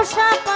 পোষা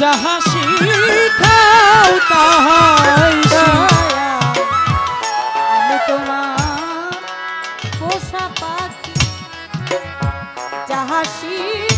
যাহা শিখাও তাহাই তোমার পোষা পাখি যাহা শিখ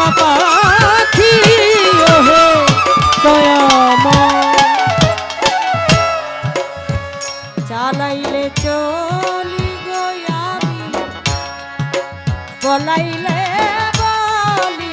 আশা পাখি ওহে দয়াম চালাইলে চলি গয়ামি বলাইলে বলি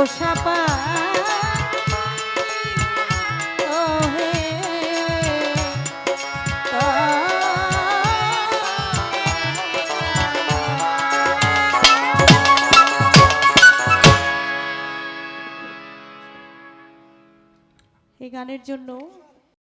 পাখি এই গানের জন্য